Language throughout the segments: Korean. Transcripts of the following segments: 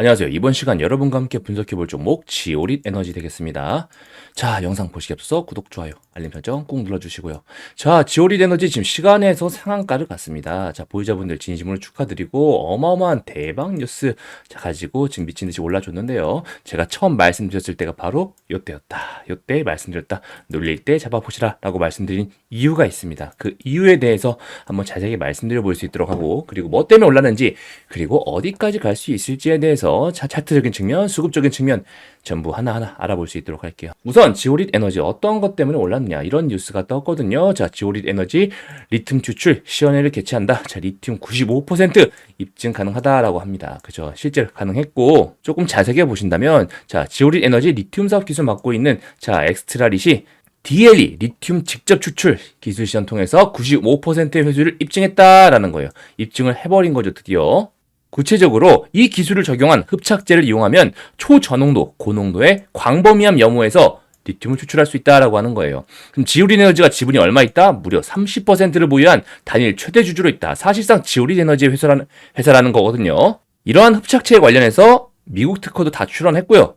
안녕하세요. 이번 시간 여러분과 함께 분석해 볼 종목 지오릿 에너지 되겠습니다. 자, 영상 보시기 앞서 구독, 좋아요, 알림 설정 꼭 눌러주시고요. 자, 지오릿 에너지 지금 시간에서 상한가를 갔습니다. 자, 보유자분들 진심으로 축하드리고 어마어마한 대박 뉴스 자, 가지고 지금 미친 듯이 올라줬는데요. 제가 처음 말씀드렸을 때가 바로 요때였다. 요때 말씀드렸다. 놀릴 때 잡아보시라 라고 말씀드린 이유가 있습니다. 그 이유에 대해서 한번 자세하게 말씀드려 볼 수 있도록 하고 그리고 뭐 때문에 올랐는지 그리고 어디까지 갈 수 있을지에 대해서 차, 차트적인 측면, 수급적인 측면 전부 하나하나 알아볼 수 있도록 할게요. 우선 지오릿 에너지 어떤 것 때문에 올랐느냐 이런 뉴스가 떴거든요. 자, 지오릿 에너지 리튬 추출 시연회를 개최한다. 자, 리튬 95% 입증 가능하다라고 합니다. 그죠? 실제로 가능했고 조금 자세하게 보신다면 자, 지오릿 에너지 리튬 사업 기술 맡고 있는 자, 엑스트라릿이 DLE 리튬 직접 추출 기술 시연 통해서 95%의 회수를 입증했다라는 거예요. 입증을 해버린 거죠, 드디어. 구체적으로 이 기술을 적용한 흡착제를 이용하면 초저농도, 고농도의 광범위함 염호에서 리튬을 추출할 수 있다라고 하는 거예요. 그럼 지오린 에너지가 지분이 얼마 있다? 무려 30%를 보유한 단일 최대 주주로 있다. 사실상 지오린 에너지의 회사라는, 회사라는 거거든요. 이러한 흡착체에 관련해서 미국 특허도 다 출원했고요.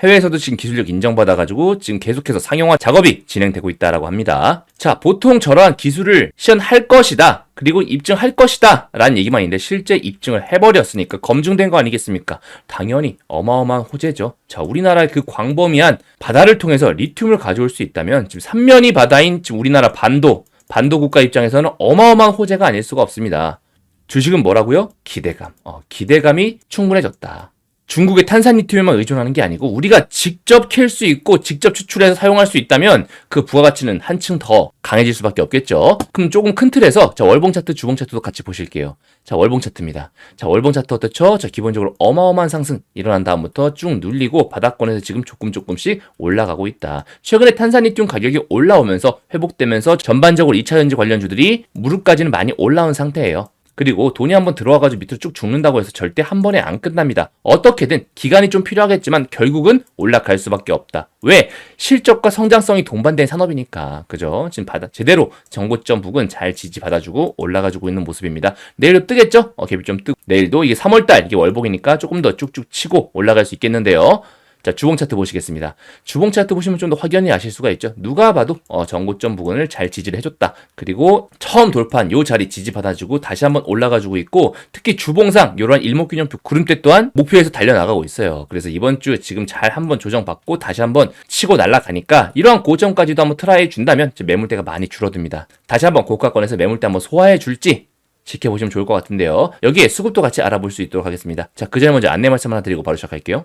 해외에서도 지금 기술력 인정받아가지고 지금 계속해서 상용화 작업이 진행되고 있다라고 합니다. 자, 보통 저러한 기술을 시연할 것이다. 그리고 입증할 것이다. 라는 얘기만 있는데 실제 입증을 해버렸으니까 검증된 거 아니겠습니까? 당연히 어마어마한 호재죠. 자, 우리나라의 그 광범위한 바다를 통해서 리튬을 가져올 수 있다면 지금 삼면이 바다인 지금 우리나라 반도, 반도 국가 입장에서는 어마어마한 호재가 아닐 수가 없습니다. 주식은 뭐라고요? 기대감. 어, 기대감이 충분해졌다. 중국의 탄산리튬에만 의존하는 게 아니고 우리가 직접 캘 수 있고 직접 추출해서 사용할 수 있다면 그 부가가치는 한층 더 강해질 수밖에 없겠죠. 그럼 조금 큰 틀에서 자 월봉 차트, 주봉 차트도 같이 보실게요. 자 월봉 차트입니다. 자 월봉 차트 어떻죠? 자 기본적으로 어마어마한 상승 일어난 다음부터 쭉 눌리고 바닥권에서 지금 조금 조금씩 올라가고 있다. 최근에 탄산리튬 가격이 올라오면서 회복되면서 전반적으로 2차 전지 관련주들이 무릎까지는 많이 올라온 상태예요. 그리고 돈이 한번 들어와가지고 밑으로 쭉 죽는다고 해서 절대 한 번에 안 끝납니다. 어떻게든 기간이 좀 필요하겠지만 결국은 올라갈 수밖에 없다. 왜? 실적과 성장성이 동반된 산업이니까. 그죠? 지금 받아, 제대로 정고점 부근 잘 지지받아주고 올라가지고 있는 모습입니다. 내일도 뜨겠죠? 어, 갭이 좀 뜨고. 내일도 이게 3월달, 이게 월복이니까 조금 더 쭉쭉 치고 올라갈 수 있겠는데요. 자, 주봉 차트 보시겠습니다. 주봉 차트 보시면 좀 더 확연히 아실 수가 있죠. 누가 봐도 어, 정고점 부근을 잘 지지를 해줬다. 그리고 처음 돌파한 요 자리 지지 받아주고 다시 한번 올라가주고 있고 특히 주봉상 이러한 일목균형표 구름대 또한 목표에서 달려나가고 있어요. 그래서 이번 주에 지금 잘 한번 조정받고 다시 한번 치고 날아가니까 이러한 고점까지도 한번 트라이 준다면 매물대가 많이 줄어듭니다. 다시 한번 고가권에서 매물대 한번 소화해 줄지 지켜보시면 좋을 것 같은데요. 여기에 수급도 같이 알아볼 수 있도록 하겠습니다. 자, 그 전에 먼저 안내 말씀 하나 드리고 바로 시작할게요.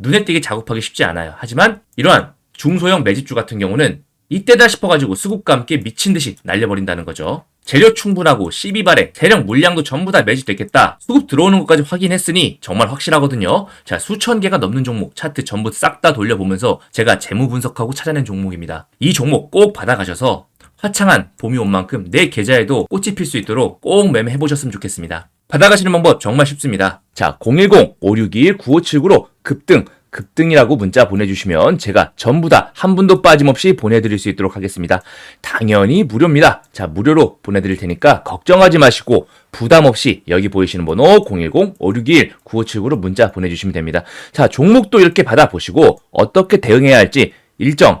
눈에 띄게 작업하기 쉽지 않아요. 하지만 이러한 중소형 매집주 같은 경우는 이때다 싶어가지고 수급과 함께 미친 듯이 날려버린다는 거죠. 재료 충분하고 12발에 대량 물량도 전부 다 매집됐겠다. 수급 들어오는 것까지 확인했으니 정말 확실하거든요. 자, 수천 개가 넘는 종목 차트 전부 싹 다 돌려보면서 제가 재무 분석하고 찾아낸 종목입니다. 이 종목 꼭 받아가셔서 화창한 봄이 온 만큼 내 계좌에도 꽃이 필 수 있도록 꼭 매매해 보셨으면 좋겠습니다. 받아가시는 방법 정말 쉽습니다. 자, 010-5621-9579로 급등, 급등이라고 문자 보내주시면 제가 전부 다 한 분도 빠짐없이 보내드릴 수 있도록 하겠습니다. 당연히 무료입니다. 자, 무료로 보내드릴 테니까 걱정하지 마시고 부담 없이 여기 보이시는 번호 010-5621-9579로 문자 보내주시면 됩니다. 자, 종목도 이렇게 받아보시고 어떻게 대응해야 할지 일정,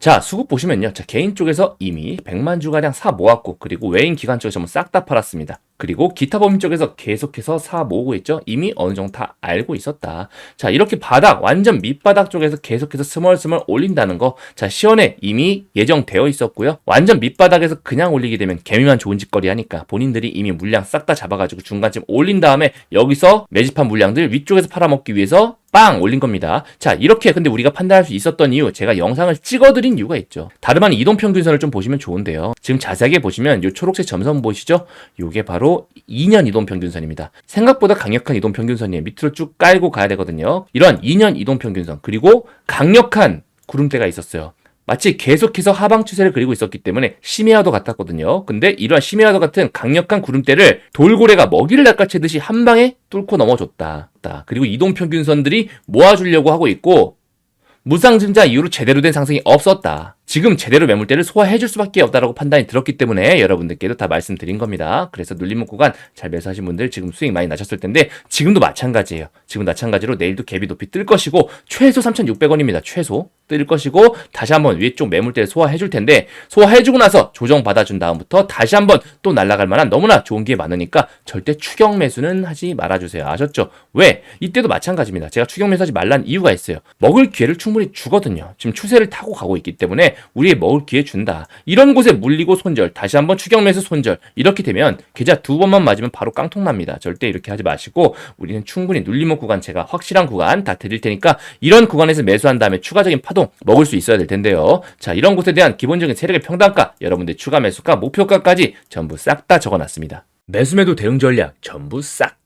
자, 수급 보시면요. 자, 개인 쪽에서 이미 100만 주가량 사 모았고, 그리고 외인 기관 쪽에서 전부 싹 다 팔았습니다. 그리고 기타 법인 쪽에서 계속해서 사 모으고 있죠. 이미 어느 정도 다 알고 있었다. 자, 이렇게 바닥, 완전 밑바닥 쪽에서 계속해서 스멀스멀 올린다는 거. 자, 시연에 이미 예정되어 있었고요. 완전 밑바닥에서 그냥 올리게 되면 개미만 좋은 짓거리 하니까 본인들이 이미 물량 싹 다 잡아가지고 중간쯤 올린 다음에 여기서 매집한 물량들 위쪽에서 팔아먹기 위해서 빵 올린 겁니다. 자, 이렇게 근데 우리가 판단할 수 있었던 이유, 제가 영상을 찍어드린 이유가 있죠. 다름 아닌 이동평균선을 좀 보시면 좋은데요. 지금 자세하게 보시면 이 초록색 점선 보이시죠? 요게 바로 2년 이동 평균선입니다. 생각보다 강력한 이동 평균선이에요. 밑으로 쭉 깔고 가야 되거든요. 이런 2년 이동 평균선, 그리고 강력한 구름대가 있었어요. 마치 계속해서 하방 추세를 그리고 있었기 때문에 심해와도 같았거든요. 근데 이러한 심해와도 같은 강력한 구름대를 돌고래가 먹이를 낚아채듯이 한 방에 뚫고 넘어줬다. 그리고 이동 평균선들이 모아주려고 하고 있고 무상증자 이후로 제대로 된 상승이 없었다. 지금 제대로 매물대를 소화해 줄 수밖에 없다라고 판단이 들었기 때문에 여러분들께도 다 말씀드린 겁니다. 그래서 눌림목 구간 잘 매수하신 분들 지금 수익 많이 나셨을 텐데 지금도 마찬가지예요. 지금 마찬가지로 내일도 갭이 높이 뜰 것이고 최소 3,600원입니다. 최소 뜰 것이고 다시 한번 위에 쪽 매물대를 소화해 줄 텐데 소화해 주고 나서 조정 받아 준 다음부터 다시 한번 또 날아갈 만한 너무나 좋은 기회 많으니까 절대 추격 매수는 하지 말아 주세요. 아셨죠? 왜? 이때도 마찬가지입니다. 제가 추격 매수하지 말란 이유가 있어요. 먹을 기회를 충분히 주거든요. 지금 추세를 타고 가고 있기 때문에 우리의 먹을 기회 준다. 이런 곳에 물리고 손절, 다시 한번 추격 매수 손절 이렇게 되면 계좌 두 번만 맞으면 바로 깡통 납니다. 절대 이렇게 하지 마시고 우리는 충분히 눌림목 구간 제가 확실한 구간 다 드릴 테니까 이런 구간에서 매수한 다음에 추가적인 파동 먹을 수 있어야 될 텐데요. 자, 이런 곳에 대한 기본적인 세력의 평단가, 여러분들 추가 매수가, 목표가까지 전부 싹 다 적어놨습니다. 매수매도 대응 전략 전부 싹